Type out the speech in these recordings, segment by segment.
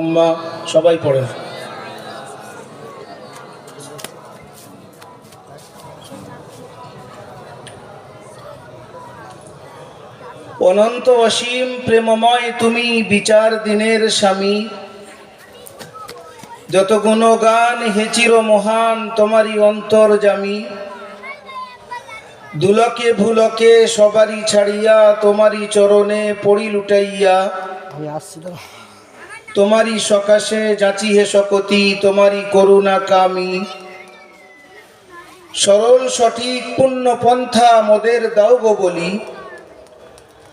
উম্মা সবাই পড়েন অনন্ত অসীম প্রেমময় তুমি বিচার দিনের স্বামী। যত গুণগান হেচির মহান তোমারই অন্তর জামি। দুলকে ভুলকে সবারই ছাড়িয়া তোমারই চরণে পড়ি লুটাইয়া। তোমারই সকাশে যাচি হে শকতি, তোমারই করুণা কামি। সরল, সঠিক পূর্ণ পন্থা মোদের দাও গো বলি।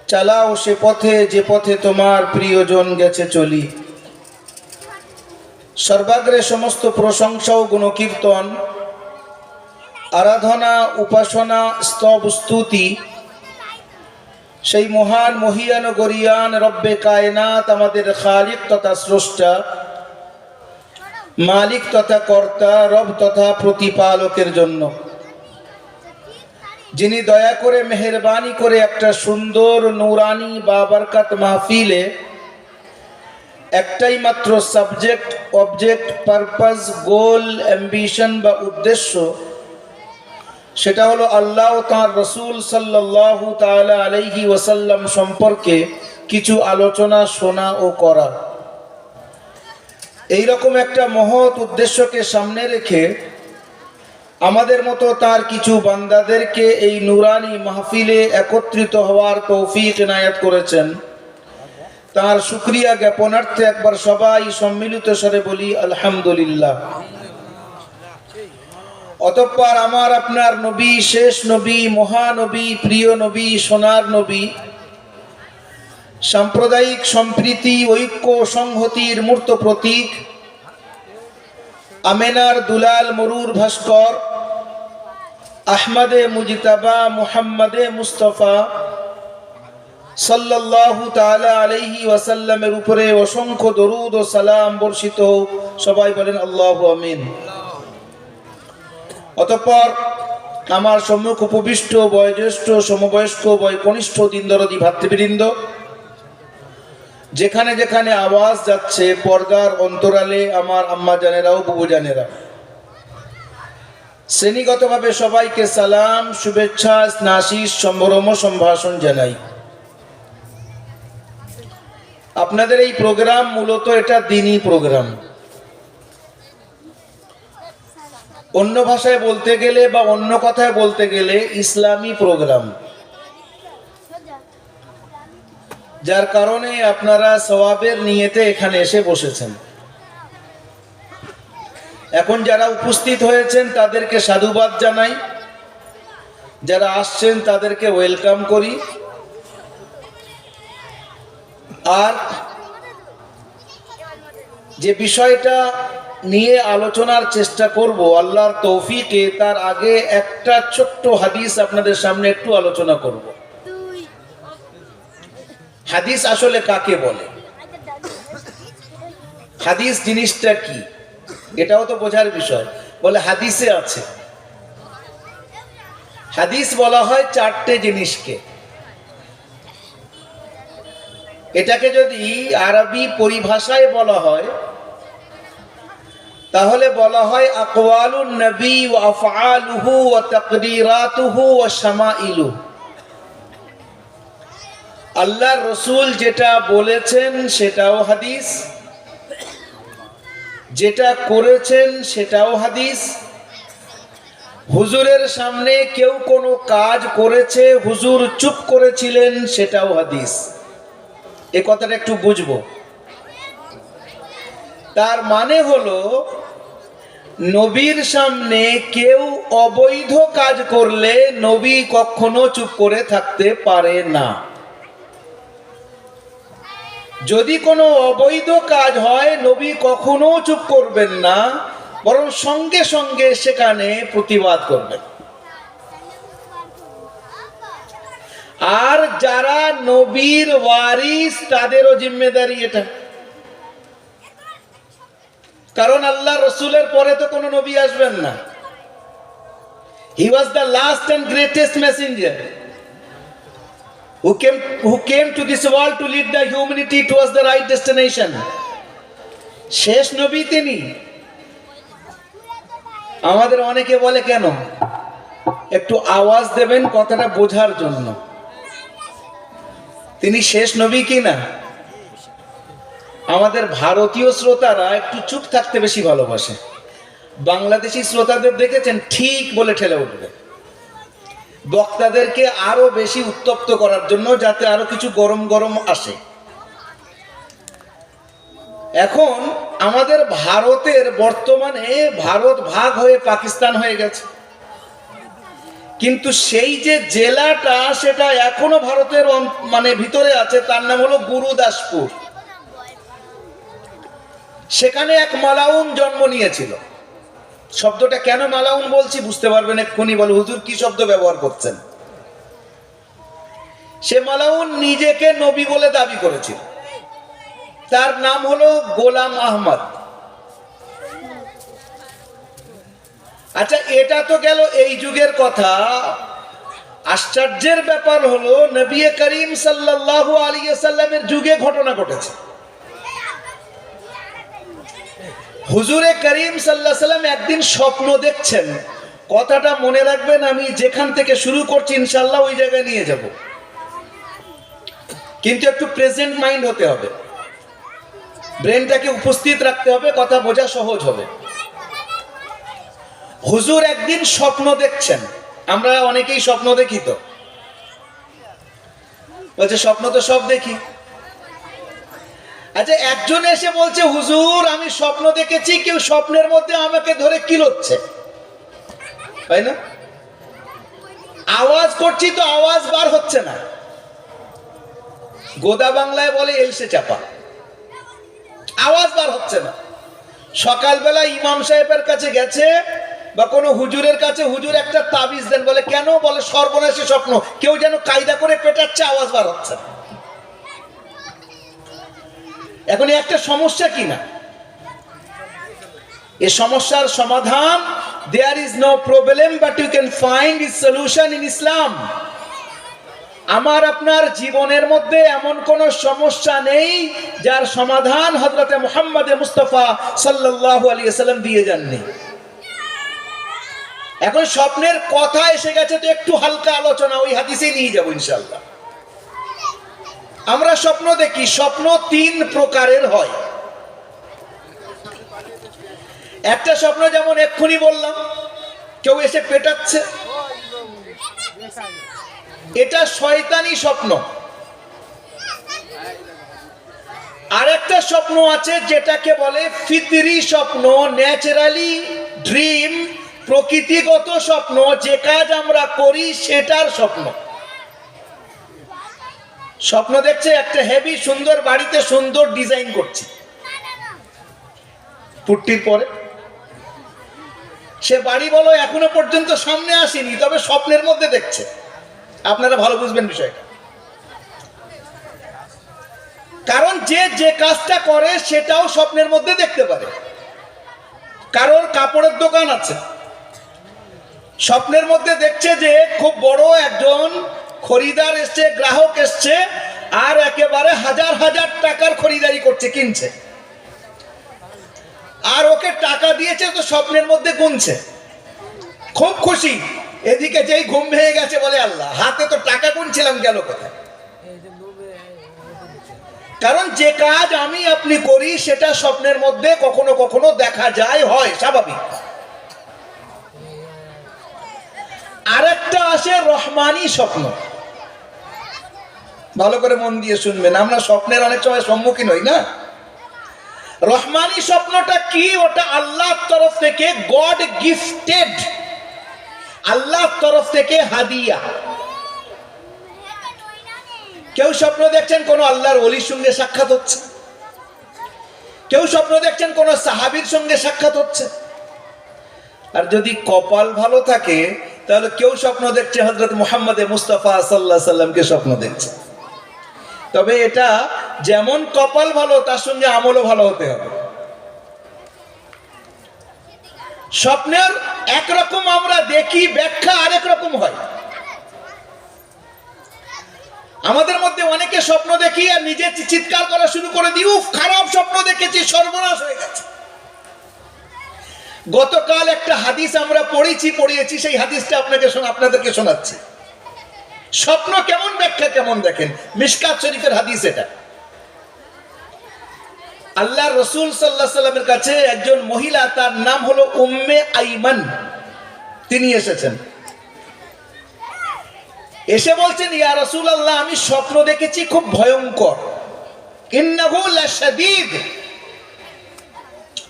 চালাও সে পথে, যে পথে তোমার প্রিয়জন গেছে চলি। সর্বাগ্রে সমস্ত প্রশংসা ও গুণকীর্তন, আরাধনা, উপাসনা, স্তব, স্তুতি সেই মহান মহিয়ান গরিয়ান রব্বে কায়নাত আমাদের খালিক তথা স্রষ্টা, মালিক তথা কর্তা, রব তথা প্রতিপালকের জন্য। যিনি দয়া করে মেহরবানি করে একটা সুন্দর নৌরানি বা বরকত মাহফিলে একটাই মাত্র subject object purpose goal ambition বা উদ্দেশ্য সেটা হলো আল্লাহ ও তাঁর রসুল সাল্লাল্লাহু তাআলা আলাইহি ওয়াসাল্লাম সম্পর্কে কিছু আলোচনা শোনা ও করা। এই রকম একটা মহৎ উদ্দেশ্যকে সামনে রেখে আমাদের মতো তার কিছু বান্দাদেরকে এই নুরানি মাহফিলে একত্রিত হওয়ার তৌফিক এনায়াত করেছেন। তার শুক্রিয়া জ্ঞাপনার্থে একবার সবাই সম্মিলিত স্বরে বলি, আলহামদুলিল্লাহ। অতঃপর আমার আপনার নবী, শেষ নবী, মহানবী, প্রিয় নবী, সোনার নবী, সাম্প্রদায়িক সম্প্রীতি, ঐক্য, সংহতির মূর্ত প্রতীক, আমেনার দুলাল মরুর ভাস্কর, আহমদে মুজিতাবা, মুহাম্মদে মুস্তফা সাল্লাল্লাহু তাআলা আলাইহি ওয়াসাল্লামের উপরে অসংখ্য দরুদ ও সালাম বর্ষিত। সবাই বলেন আল্লাহু আমিন অতঃপর আমার সম্মুখ উপবিষ্ট, বয়োজ্যেষ্ঠ, সমবয়স্ক বয় কনিষ্ঠ দিনদরদি ভাতৃবৃন্দ, যেখানে যেখানে আওয়াজ যাচ্ছে, পর্দার অন্তরালে আমার আম্মা জানেরাও, বুবু জানেরা শ্রেণীগতভাবে সবাইকে সালাম, শুভেচ্ছা স্নাশিস সম্ভ্রম, সম্ভাষণ জানাই। আপনাদের এই প্রোগ্রাম মূলত এটা দিনই প্রোগ্রাম। অন্য ভাষায় বলতে গেলে বা অন্য কথায় বলতে গেলে ইসলামী প্রোগ্রাম। যার কারণে আপনারা সওয়াবের নিয়েতে এখানে এসে বসেছেন। এখন যারা উপস্থিত হয়েছেন, তাদেরকে সাধুবাদ জানাই। যারা আসছেন, তাদেরকে ওয়েলকাম করি। আর যে বিষয়টা নিয়ে আলোচনার চেষ্টা করব। আল্লাহর তৌফিকে তার আগে একটা ছোট্ট হাদিস আপনাদের সামনে একটু আলোচনা করব। হাদিস আসলে কাকে বলে? হাদিস জিনিসটা কি? এটাও তো বোঝার বিষয়। বলে হাদিসে আছে। হাদিস বলা হয় চারটে জিনিসকে। এটাকে যদি আরবি পরিভাষায় বলা হয় তাহলে বলা হয় আকওয়ালুন নবী ওয়া আফআলুহু ওয়া তাকদীরাতুহু ওয়া শামাইলু আল্লাহর রসুল যেটা বলেছেন সেটাও হাদিস। যেটা করেছেন সেটাও হাদিস। হুজুরের সামনে কেউ কোনো কাজ করেছে, হুজুর চুপ করেছিলেন, সেটাও হাদিস। এ কথাটা একটু বুঝব। তার মানে হলো নবীর সামনে কেউ অবৈধ কাজ করলে নবী কখনো চুপ করে থাকতে পারে না। যদি কোনো অবৈধ কাজ হয়, নবী কখনো চুপ করবেন না, বরং সঙ্গে সঙ্গে সেখানে প্রতিবাদ করবেন। আর যারা নবীর ওয়ারিস, তাদেরও জিম্মেদারি এটা। কারণ আল্লাহ রসুলের পরে তো কোনো নবী আসবেন না। He was the last and greatest messenger who came who came to this world to lead the humanity towards the right destination. শেষ নবী তিনি। আমাদের অনেকে বলে কেন? একটু আওয়াজ দেবেন কথাটা বোঝার জন্য। তিনি শেষ নবী কি না আমাদের ভারতীয় শ্রোতারা একটু চুপ থাকতে বেশি ভালোবাসে। বাংলাদেশি শ্রোতাদের দেখেছেন ঠিক বলে ঠেলে উঠবে। বক্তাদেরকে আরও বেশি উত্তপ্ত করার জন্য যাতে আরও কিছু গরম গরম আসে। এখন আমাদের ভারতের বর্তমানে ভারত ভাগ হয়ে পাকিস্তান হয়ে গেছে। কিন্তু সেই যে জেলাটা, সেটা এখনও ভারতের মানে ভিতরে আছে, তার নাম হলো গুরুদাসপুর। সেখানে এক মালাউন জন্ম নিয়েছিল। শব্দটা কেন মালাউন বলছি বুঝতে পারবেন এক্ষুনি, বলে, হুজুর কি শব্দ ব্যবহার করছেন? সে মালাউন নিজেকে নবী বলে দাবি করেছিল। তার নাম হলো গোলাম আহমদ। আচ্ছা এটা তো গেল এই যুগের কথা। আশ্চর্যের ব্যাপার হলো, নবী করিম সাল্লাল্লাহু আলাইহি সাল্লামের যুগে ঘটনা ঘটেছে। হুজুরে করিম সাল্লাহ সাল্লাম একদিন স্বপ্ন দেখছেন। কথাটা মনে রাখবেন, আমি যেখান থেকে শুরু করছি ইনশাল্লাহ ওই জায়গায় নিয়ে যাব। কিন্তু একটু প্রেজেন্ট মাইন্ড হতে হবে। ব্রেনটাকে উপস্থিত রাখতে হবে, কথা বোঝা সহজ হবে। হুজুর একদিন স্বপ্ন দেখছেন। আমরা অনেকেই স্বপ্ন দেখি তো। বলছে, স্বপ্ন তো সব দেখি। আচ্ছা একজন এসে বলছে, হুজুর, আমি স্বপ্ন দেখেছি, কেউ স্বপ্নের মধ্যে আমাকে ধরে কিলোচ্ছে তাই না? আওয়াজ করছি তো আওয়াজ বার হচ্ছে না। গোদা বাংলায় বলে, এলসে চাপা। আওয়াজ বার হচ্ছে না। সকালবেলা ইমাম সাহেবের কাছে গেছে, বা কোনো হুজুরের কাছে, হুজুর একটা তাবিজ দেন, বলে, কেন? বলে, সর্বনাশী স্বপ্ন। কেউ যেন কায়দা করে পেটাচ্ছে, আওয়াজ বার হচ্ছে না। এখন একটা সমস্যা কি না? এ সমস্যার সমাধান there is no problem but you can find is solution in Islam আমার আপনার জীবনের মধ্যে এমন কোন সমস্যা নেই, যার সমাধান হজরতে মোহাম্মদ মুস্তফা সাল্লাল্লাহু আলাইহি সাল্লাম দিয়ে যাননি। এখন স্বপ্নের কথা এসে গেছে, তো একটু হালকা আলোচনা ওই হাদিসেই নিয়ে যাব ইনশাল্লাহ আমরা স্বপ্ন দেখি, স্বপ্ন তিন প্রকারের হয়। একটা স্বপ্ন যেমন এক্ষুনি বললাম, কেউ এসে পেটাচ্ছে। এটা শয়তানি স্বপ্ন। আর একটা স্বপ্ন আছে যেটাকে বলে ফিতরি স্বপ্ন, ন্যাচারালি ড্রিম, প্রকৃতিগত স্বপ্ন, যে কাজ আমরা করি সেটার স্বপ্ন। স্বপ্ন দেখছে একটা হেভি সুন্দর বাড়িতে সুন্দর ডিজাইন করছে। পুট্টির পরে? সে বাড়ি বলো, এখনও পর্যন্ত সামনে আসেনি, তবে স্বপ্নের মধ্যে দেখছে। আপনারা ভালো বুঝবেন বিষয়টা। কারণ যে যে কাজটা করে, সেটাও স্বপ্নের মধ্যে দেখতে পারে। কারোর কাপড়ের দোকান আছে। স্বপ্নের মধ্যে দেখছে যে, খুব বড় একজন খরিদার এসছে, গ্রাহক এসছে, আর একেবারে হাজার হাজার টাকার খরিদারি করছে, কিনছে। আর ওকে টাকা দিয়েছে, তো স্বপ্নের মধ্যে গুনছে। খুব খুশি। এদিকে যেই ঘুম ভেঙে গেছে বলে আল্লাহ, হাতে তো টাকা গুনছিলাম গেল কোথায়? কারণ যে কাজ আমি আপনি করি, সেটা স্বপ্নের মধ্যে কখনো কখনো দেখা যায়, হয়, স্বাভাবিক। আরেকটা আসে রহমানি স্বপ্ন। ভালো করে মন দিয়ে শুনবেন। আমরা স্বপ্নের অনেক সময় সম্মুখীন হই না? রহমানি স্বপ্নটা কি? ওটা আল্লাহর তরফ থেকে গড গিফটেড আল্লাহর তরফ থেকে হাদিয়া। কেউ স্বপ্ন দেখছেন কোন আল্লাহর অলির সঙ্গে সাক্ষাৎ হচ্ছে? কেউ স্বপ্ন দেখছেন কোন সাহাবির সঙ্গে সাক্ষাৎ হচ্ছে? আর যদি কপাল ভালো থাকে, তাহলে কেউ স্বপ্ন দেখছে হজরত মোহাম্মদ মুস্তাফা সাল্লাহ সাল্লামকে স্বপ্ন দেখছে? তবে এটা যেমন কপাল ভালো, তার সঙ্গে আমলও ভালো হতে হবে। স্বপ্নের একরকম আমরা দেখি, ব্যাখ্যা আরেক রকম হয়। আমাদের মধ্যে অনেকে স্বপ্ন দেখি আর নিজে চিৎকার করা শুরু করে দিই, উফ, খারাপ স্বপ্ন দেখেছি, সর্বনাশ হয়ে গেছে। গতকাল একটা হাদিস আমরা পড়েছি, পড়িয়েছি, সেই হাদিসটা আপনাকে আপনাদেরকে শোনাচ্ছি। স্বপ্ন কেমন, ব্যাখ্যা কেমন দেখেন? মিসকাত শরীফের হাদিস এটা। আল্লাহ রসুল সাল্লাহ সাল্লামের কাছে একজন মহিলা, তার নাম হলো উম্মে আইমান। তিনি এসেছেন। এসে বলছেন, ইয়া রসুল আল্লাহ আমি স্বপ্ন দেখেছি খুব ভয়ঙ্কর।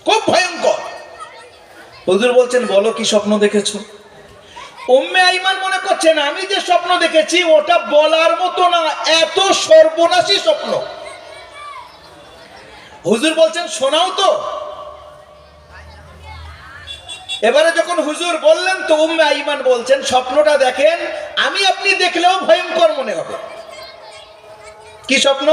খুব ভয়ঙ্কর। বলছেন, বলো কি স্বপ্ন দেখেছ? উম্মে আইমান মনে করছেন আমি যে স্বপ্ন দেখেছি, ওটা বলার মতো না, এত সর্বনাশী স্বপ্ন। হুজুর বলছেন, শোনাও তো। এবারে যখন হুজুর বললেন, তো উম্মে আইমান বলছেন, স্বপ্নটা দেখেন, আমি আপনি দেখলেও ভয়ঙ্কর মনে হবে। কি স্বপ্ন?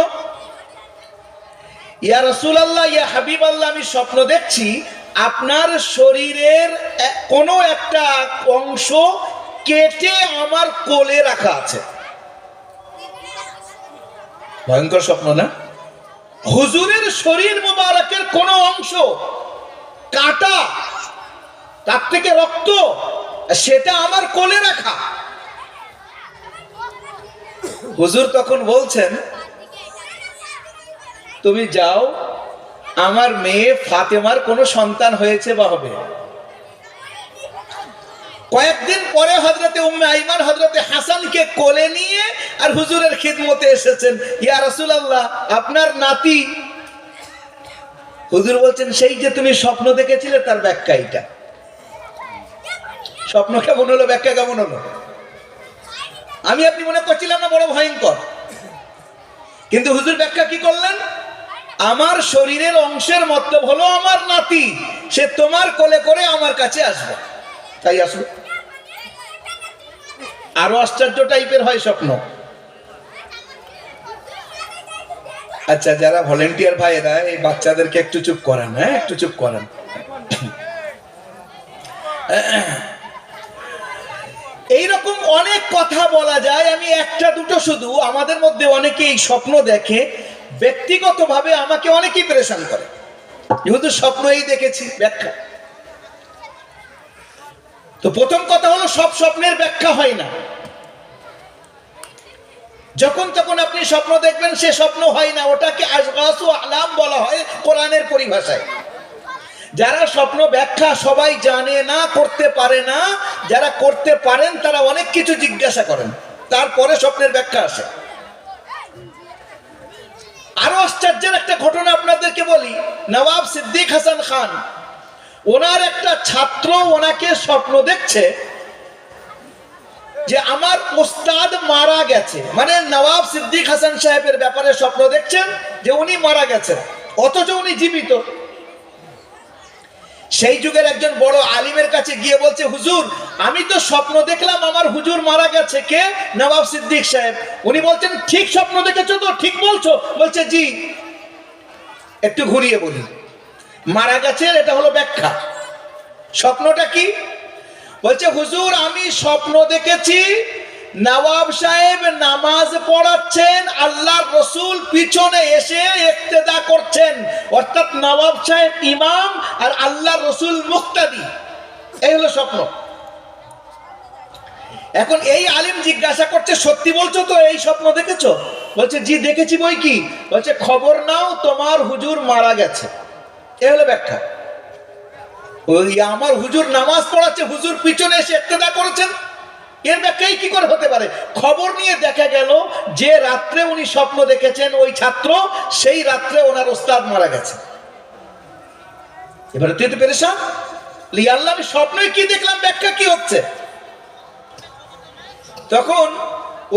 ইয়া রসুল আল্লাহ ইয়া হাবিব আল্লাহ আমি স্বপ্ন দেখছি আপনার শরীরের কোনো একটা অংশ কেটে আমার কোলে রাখা আছে। ভয়ঙ্কর স্বপ্ন না? হুজুরের শরীর মোবারকের কোন অংশ কাটা, তার থেকে রক্ত, সেটা আমার কোলে রাখা। হুজুর তখন বলছেন, তুমি যাও আমার মেয়ে ফাতেমার কোনো সন্তান হয়েছে বা হবে? কয়েকদিন পরে হজরতে উম্মে আইমান হজরতে হাসানকে কোলে নিয়ে আর হুজুরের খিদমতে এসেছেন। ইয়া রাসূলুল্লাহ, আপনার নাতি? হুজুর বলছেন, সেই যে তুমি স্বপ্ন দেখেছিলে, তার ব্যাখ্যা এটা স্বপ্ন কেমন হলো, ব্যাখ্যা কেমন হলো? আমি আপনি মনে করছিলাম না, বড় ভয়ঙ্কর। কিন্তু হুজুর ব্যাখ্যা কি করলেন? আমার শরীরের অংশের মতলব হলো আমার নাতি। সে তোমার কোলে করে আমার কাছে আসবে। তাই আসবে আরও আশ্চর্য টাইপের হয় স্বপ্ন। আচ্ছা যারা ভলেন্টিয়ার ভাইয়েরা, এই বাচ্চাদেরকে একটু চুপ করান হ্যাঁ? একটু চুপ করান। এইরকম অনেক কথা বলা যায়। আমি একটা, দুটো শুধু। আমাদের মধ্যে অনেকে এই স্বপ্ন দেখে। ব্যক্তিগতভাবে আমাকে অনেকেই পরেশান করে। যেহেতু স্বপ্ন এই দেখেছি, ব্যাখ্যা। তো প্রথম কথা হলো, সব স্বপ্নের ব্যাখ্যা হয় না। যখন তখন আপনি স্বপ্ন দেখবেন, সে স্বপ্ন হয় না। ওটাকে আলাম বলা হয় কোরআনের পরিভাষায়। যারা স্বপ্ন ব্যাখ্যা সবাই জানে না, করতে পারে না, যারা করতে পারেন, তারা অনেক কিছু জিজ্ঞাসা করেন। তারপরে স্বপ্নের ব্যাখ্যা আসে। আরও আশ্চর্যের একটা ঘটনা আপনাদেরকে বলি নবাব সিদ্দিক হাসান খান। ওনার একটা ছাত্র ওনাকে স্বপ্ন দেখছে যে আমার ওস্তাদ মারা গেছে। মানে নবাব সিদ্দিক হাসান সাহেবের ব্যাপারে স্বপ্ন দেখছেন যে উনি মারা গেছেন। অথচ উনি জীবিত। সেই যুগের একজন বড় আলিমের কাছে গিয়ে বলছে, হুজুর, আমি তো স্বপ্ন দেখলাম আমার হুজুর মারা গেছে। কে? নবাব সিদ্দিক সাহেব, উনি বলছেন, ঠিক স্বপ্ন দেখেছ তো? ঠিক বলছো? বলছে, জি, একটু ঘুরিয়ে বলি। মারা গেছে, এটা হলো ব্যাখ্যা। স্বপ্নটা কি? বলছে, হুজুর, আমি স্বপ্ন দেখেছি নবাব সাহেব নামাজ পড়াচ্ছেন, আল্লাহর রসুল পিছনে এসে ইক্তেদা করছেন। অর্থাৎ নবাব সাহেব ইমাম আর আল্লাহর রসুল মুক্তাদি। এই হলো স্বপ্ন। এখন এই আলিম জিজ্ঞাসা করছে, সত্যি বলছো তো এই স্বপ্ন দেখেছ? বলছে, জি, দেখেছি বই কি? বলছে, খবর নাও, তোমার হুজুর মারা গেছে। এ হলো ব্যাখ্যা। ওই আমার হুজুর নামাজ পড়াচ্ছে, হুজুর পিছনে এসে ইক্তেদা করেছেন। এর ব্যাখ্যাই কি করে হতে পারে? খবর নিয়ে দেখা গেল যে রাত্রে উনি স্বপ্ন দেখেছেন ওই ছাত্র, সেই রাত্রে ওনার ওস্তাদ মারা গেছে। এবারে তুই তো পেরেছান লি, আল্লাহ, আমি স্বপ্নে কি দেখলাম, ব্যাখ্যা কি হচ্ছে? তখন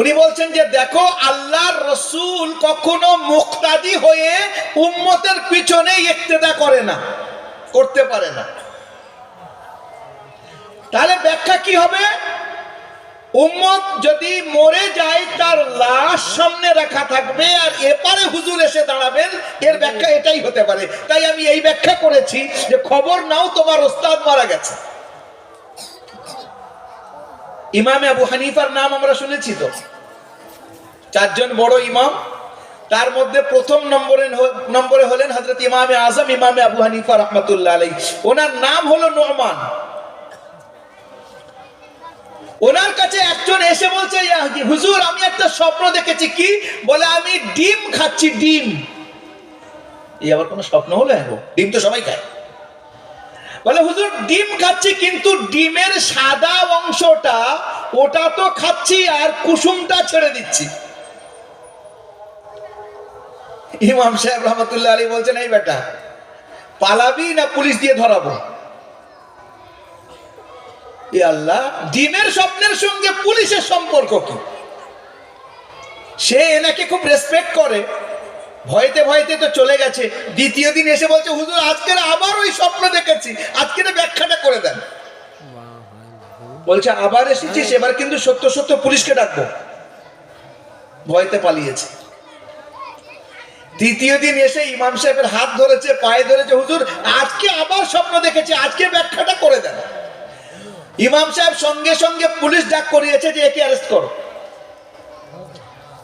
উনি বলছেন যে, দেখো, আল্লাহর রসুল কখনো মুক্তাদি হয়ে উম্মতের পিছনে ইক্তেদা করে না, করতে পারে না। তাহলে ব্যাখ্যা কি হবে? উম্মত যদি মরে যায়, তার লাশ সামনে রাখা থাকবে আর এপারে হুজুর এসে দাঁড়াবেন, এর ব্যাখ্যা এটাই হতে পারে। তাই আমি এই ব্যাখ্যা করেছি যে খবর নাও, তোমার ওস্তাদ মারা গেছে। ইমামে আবু হানিফার নাম আমরা শুনেছি তো। চারজন বড় ইমাম, তার মধ্যে প্রথম নম্বরে নম্বরে হলেন হজরত ইমামে আজম, ইমামে আবু হানিফা রহমতুল্লাহ আলাই ওনার নাম হলো নোমান। ওনার কাছে একজন এসে বলছে, "ইয়া হুজুর, আমি একটা স্বপ্ন দেখেছি। কি? বলে, আমি ডিম খাচ্ছি, ডিম। এই আবার কোনো স্বপ্ন হলো গো? ডিম তো সবাই খায়। বলে, হুজুর, ডিম খাচ্ছি, কিন্তু ডিমের সাদা অংশটা, ওটা তো খাচ্ছি আর কুসুমটা ছেড়ে দিচ্ছি। ইমাম সাহেব রহমতুল্লাহ আলী বলছেন, এই বেটা, পালাবি না পুলিশ দিয়ে ধরাবো? এ আল্লাহ, ডিমের স্বপ্নের সঙ্গে পুলিশের সম্পর্ক কি? সে এনাকে খুব রেসপেক্ট করে। ভয়তে ভয়তে তো চলে গেছে। দ্বিতীয় দিন এসে বলছে, হুজুর, আজকের আবার ওই স্বপ্ন দেখেছি। আজকের ব্যাখ্যাটা করে দেন। বলছে, আবার এসেছিস, এবার কিন্তু সত্য সত্য পুলিশকে ডাকবো। ভয়তে পালিয়েছে। তৃতীয় দিন এসে ইমাম সাহেবের হাত ধরেছে, পায়ে ধরেছে, হুজুর, আজকে আবার স্বপ্ন দেখেছে আজকে ব্যাখ্যাটা করে দেন। ইমাম সাহেব সঙ্গে সঙ্গে পুলিশ ডাক করিয়েছে যে একে অ্যারেস্ট করো।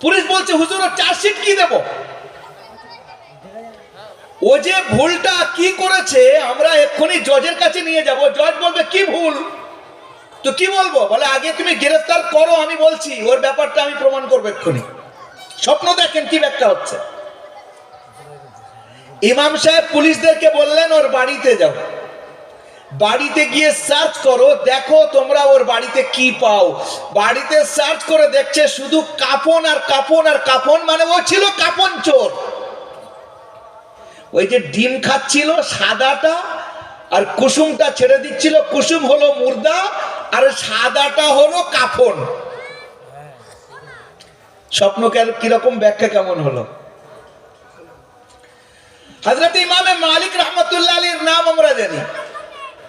পুলিশ বলছে, হুজুর চার্জশিট কি দেব? ও যে ভুলটা কি করেছে, আমরা এক্ষুনি জজের কাছে নিয়ে যাব। জজ বলবে, কি ভুল? তো কি বলব? বলে, আগে তুমি গ্রেফতার করো, আমি বলছি। ওর ব্যাপারটা আমি প্রমাণ করব এক্ষুনি। স্বপ্ন দেখেন কি ব্যাখ্যা হচ্ছে। ইমাম সাহেব পুলিশদেরকে বললেন, ওর বাড়িতে যাও। বাড়িতে গিয়ে সার্চ করো, দেখো তোমরা ওর বাড়িতে কি পাও। বাড়িতে সার্চ করে দেখছে শুধু কাপন আর কাপন আর কাপন মানে ও ছিল কাপন চোর। ওই যে ডিম খাচ্ছিল, সাদাটা আর কুসুমটা ছেড়ে দিচ্ছিল, কুসুম হলো মুর্দা আর সাদাটা হলো কাফন স্বপ্ন কীরকম ব্যাখ্যা কেমন হলো? হজরত ইমামে মালিক রহমতুল্লাহ আলীর নাম আমরা জানি।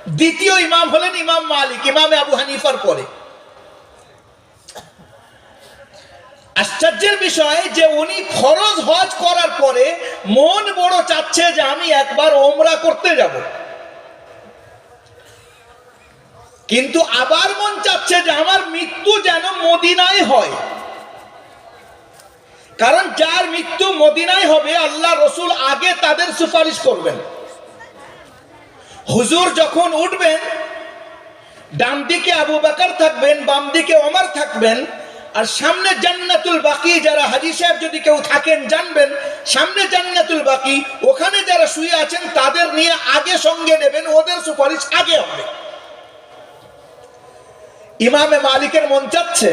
দ্বিতীয় ইমাম হলেন ইমাম মালিক, ইমামে আবু হানিফার পরে। আশ্চর্যের বিষয় যে উনি ফরজ হজ করার পরে মন বড় চাচ্ছে যে আমি একবার ওমরা করতে যাব। কিন্তু আবার মন চাচ্ছে যে আমার মৃত্যু যেন মদিনায় হয়। কারণ যার মৃত্যু মদিনায় হবে, আল্লাহ রসুল আগে তাদের সুপারিশ করবেন। হুজুর যখন উঠবেন, ডান দিকে আবু বাকার থাকবেন, বাম দিকে ওমর থাকবেন, আর সামনে জান্নাতুল বাকি যারা হাজি সাহেব যদি কেউ থাকেন জানবেন, সামনে জান্নাতুল বাকি, ওখানে যারা শুয়ে আছেন, তাদের নিয়ে আগে সঙ্গে নেবেন, ওদের সুপারিশ আগে হবে। ইমামে মালিকের মন চাচ্ছে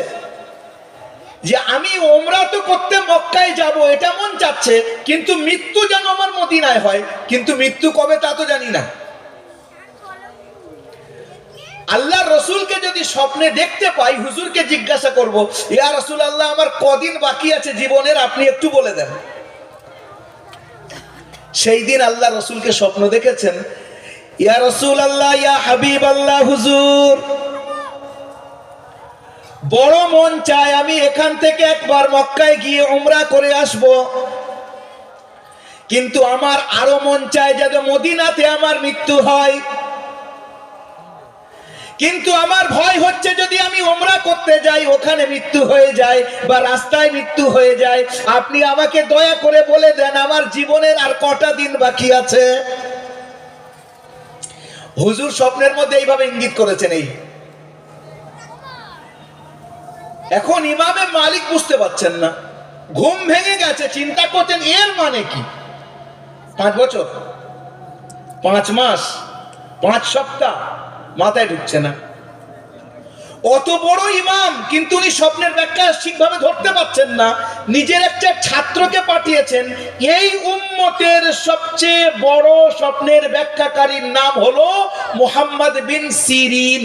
যে আমি ওমরা তো করতে মক্কায় যাব, এটা মন চাচ্ছে, কিন্তু মৃত্যু যেন আমার মদিনায় হয়, কিন্তু মৃত্যু কবে তা তো জানি না। আল্লাহ রসুলকে যদি স্বপ্নে দেখতে পাই, হুজুরকে জিজ্ঞাসা করব, ইয়া রসুল আল্লাহ আমার কদিন বাকি আছে জীবনের, আপনি একটু বলে দেন। সেই দিন আল্লাহ রসুলকে স্বপ্ন দেখেছেন, ইয়া রসুল আল্লাহ ইয়া হাবিব আল্লাহ হুজুর, বড় মন চায় আমি এখান থেকে একবার মক্কায় গিয়ে উমরা করে আসব। কিন্তু আমার আরও মন চায় যাতে মদিনাতে আমার মৃত্যু হয়। কিন্তু আমার ভয় হচ্ছে যদি আমি ওমরা করতে যাই, ওখানে মৃত্যু হয়ে যায় বা রাস্তায় মৃত্যু হয়ে যায়, আপনি আমাকে দয়া করে বলে দেন, আমার জীবনের আর কটা দিন বাকি আছে? হুজুর স্বপ্নের মধ্যে এইভাবে ইঙ্গিত করেছেন এই। এখন ইমামে মালিক বুঝতে পারছেন না। ঘুম ভেঙে গেছে, চিন্তা করছেন, এর মানে কি? পাঁচ বছর? পাঁচ মাস? পাঁচ সপ্তাহ? মাথায় ঢুকছে না। অত বড় ইমাম কিন্তু উনি স্বপ্নের ব্যাখ্যা ঠিকভাবে ধরতে পারছেন না। নিজের একটা ছাত্রকে পাঠিয়েছেন। এই উম্মতের সবচেয়ে বড় স্বপ্নের ব্যাখ্যাকারীর নাম হলো মোহাম্মদ বিন সিরিন।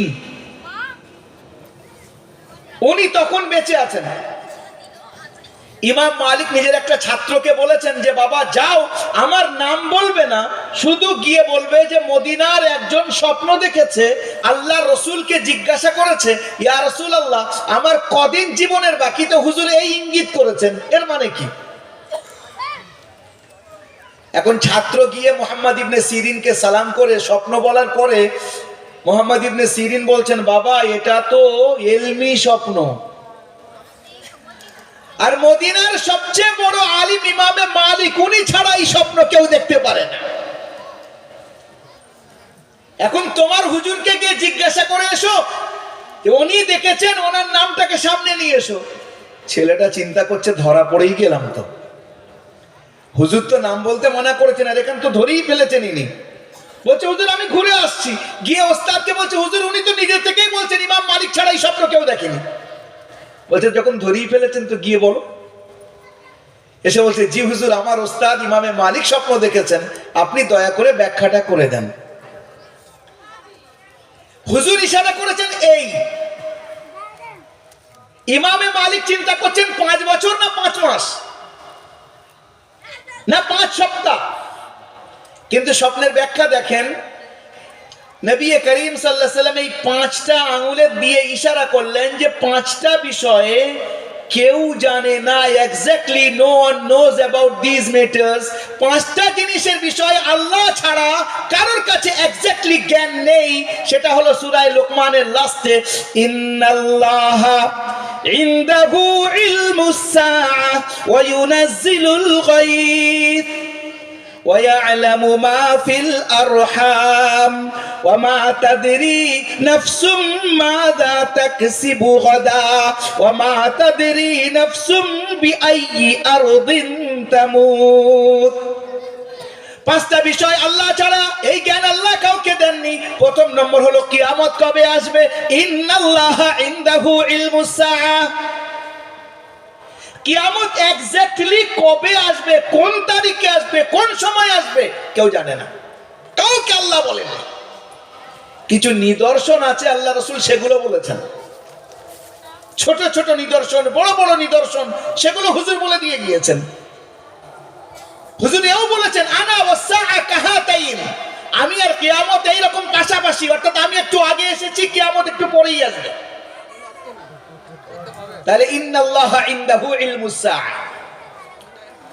উনি তখন বেঁচে আছেন। ইমাম মালিক নিজের একটা ছাত্রকে বলেছেন যে, বাবা, যাও, আমার নাম বলবে না, শুধু গিয়ে বলবে যে, মদিনার একজন স্বপ্ন দেখেছে, আল্লাহ রসুলকে জিজ্ঞাসা করেছে, ইয়া রসুল আল্লাহ আমার কদিন জীবনের বাকি তো হুজুর এই ইঙ্গিত করেছেন, এর মানে কি? এখন ছাত্র গিয়ে মোহাম্মদ ইবনে সিরিনকে সালাম করে, স্বপ্ন বলার পরে মোহাম্মদ ইবনে সিরিন বলছেন, বাবা, এটা তো এলমি স্বপ্ন। আর মদিনার সবচেয়ে বড় আলিম ইমামে মালিক, উনি ছাড়া এই স্বপ্ন কেউ দেখতে পারে না। এখন তোমার হুজুরকে গিয়ে জিজ্ঞাসা করে এসো উনি দেখেছেন ওনার নামটাকে সামনে নিয়ে এসো। ছেলেটা চিন্তা করছে, ধরা পড়েই গেলাম তো। হুজুর তো নাম বলতে মানা করেছেন, আর এখান তো ধরেই ফেলেছেন ইনি। বলছে, হুজুর, আমি ঘুরে আসছি। গিয়ে ওস্তাদকে বলছে, হুজুর, উনি তো নিজে থেকেই বলছেন, ইমাম মালিক ছাড়া এই স্বপ্ন কেউ দেখেনি। বলছে, যখন ধরেই ফেলেছেন তো গিয়ে বলো। এসে বলছে, জি হুজুর, আমার ওস্তাদ ইমামে মালিক স্বপ্ন দেখেছেন, আপনি দয়া করে ব্যাখ্যাটা করে দেন। হুজুর ইশারা করেছেন এই, ইমামে মালিক চিন্তা করছেন পাঁচ বছর না পাঁচ মাস? না পাঁচ সপ্তাহ? কিন্তু স্বপ্নের ব্যাখ্যা দেখেন নবী করিম সাল্লাহ সাল্লাম এই পাঁচটা আঙুলের দিয়ে ইশারা করলেন যে পাঁচটা বিষয়ে কেউ জানে না exactly no one knows about this matters পাঁচটা জিনিসের বিষয়ে আল্লাহ ছাড়া কারোর কাছে এক্স্যাক্টলি জ্ঞান নেই, সেটা হলো সূরায়ে লোকমানের লাস্টে, ইন্নাল্লাহ ইনদাহু ইলমুস সাআ ওয়া গায়থ ويعلم ما في الأرحام وما تدري نفس ماذا تكسب غدا وما تدري نفس بأي أرض تموت পাঁচটা বিষয় আল্লাহ ছাড়া এই জ্ঞান আল্লাহ কাউকে দেননি প্রথম নম্বর হলো কিয়ামত কবে আসবে ইন্নাল্লাহ ইনদাহু ইলমুস সাআ কিয়ামত এক্স্যাক্টলি কবে আসবে, কোন তারিখে আসবে, কোন সময় আসবে, কেউ জানে না। কাউকে আল্লাহ বলেন না। কিছু নিদর্শন আছে, আল্লাহ রসুল সেগুলো বলেছেন। ছোট ছোট নিদর্শন, বড় বড় নিদর্শন, সেগুলো হুজুর বলে দিয়ে গিয়েছেন। হুজুর এও বলেছেন, আনা কাহাতাইন। আমি আর কেয়ামত এইরকম পাশাপাশি, অর্থাৎ আমি একটু আগে এসেছি, কেয়ামত একটু পরেই আসবে। তাহলে ইন্নাল্লাহ ইনদাহু ইলমুস সাআ